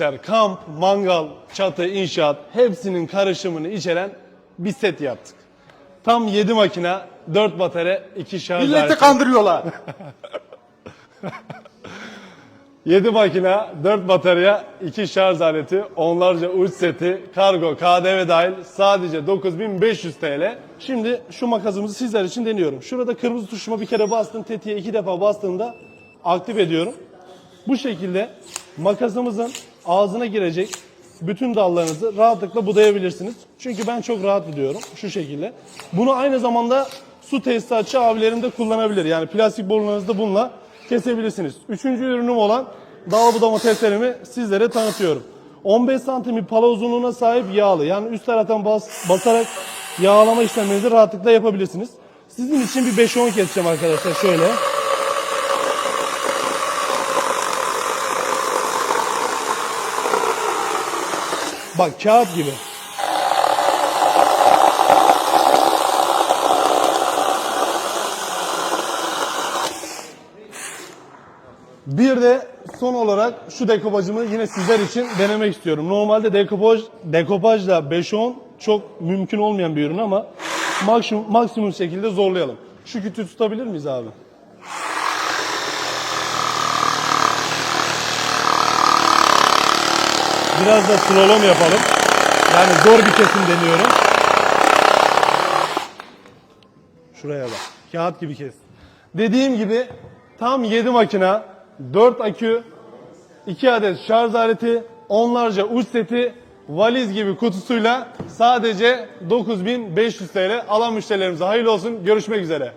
Arkadaşlar kamp, mangal, çatı, inşaat hepsinin karışımını içeren bir set yaptık. Tam 7 makine, 4 batarya, 2 şarj Milleti aleti. kandırıyorlar. 7 makine, 4 batarya, 2 şarj aleti, onlarca uç seti, kargo, KDV dahil sadece 9500 TL. Şimdi şu makasımızı sizler için deniyorum. Şurada kırmızı tuşuma bir kere bastım, tetiğe iki defa bastığımda aktif ediyorum. Bu şekilde makasımızın ağzına girecek bütün dallarınızı rahatlıkla budayabilirsiniz. Çünkü ben çok rahat buduyorum şu şekilde. Bunu aynı zamanda su tesisatçı abilerim kullanabilir. Yani plastik borularınızı bununla kesebilirsiniz. Üçüncü ürünüm olan dal budama testerimi sizlere tanıtıyorum. 15 santim pala uzunluğuna sahip yağlı. Yani üst taraftan bas, basarak yağlama işlemlerinizi rahatlıkla yapabilirsiniz. Sizin için bir 5-10 keseceğim arkadaşlar şöyle. Bak kağıt gibi. Bir de son olarak şu dekopajımı yine sizler için denemek istiyorum. Normalde dekopaj, dekopajla 5-10 çok mümkün olmayan bir ürün ama maksimum, maksimum şekilde zorlayalım. Şu kütüğü tutabilir miyiz abi? Biraz da slalom yapalım. Yani zor bir kesim deniyorum. Şuraya bak. Kağıt gibi kes. Dediğim gibi tam 7 makina, 4 akü, 2 adet şarj aleti, onlarca uç seti, valiz gibi kutusuyla sadece 9500 TL alan müşterilerimize hayırlı olsun. Görüşmek üzere.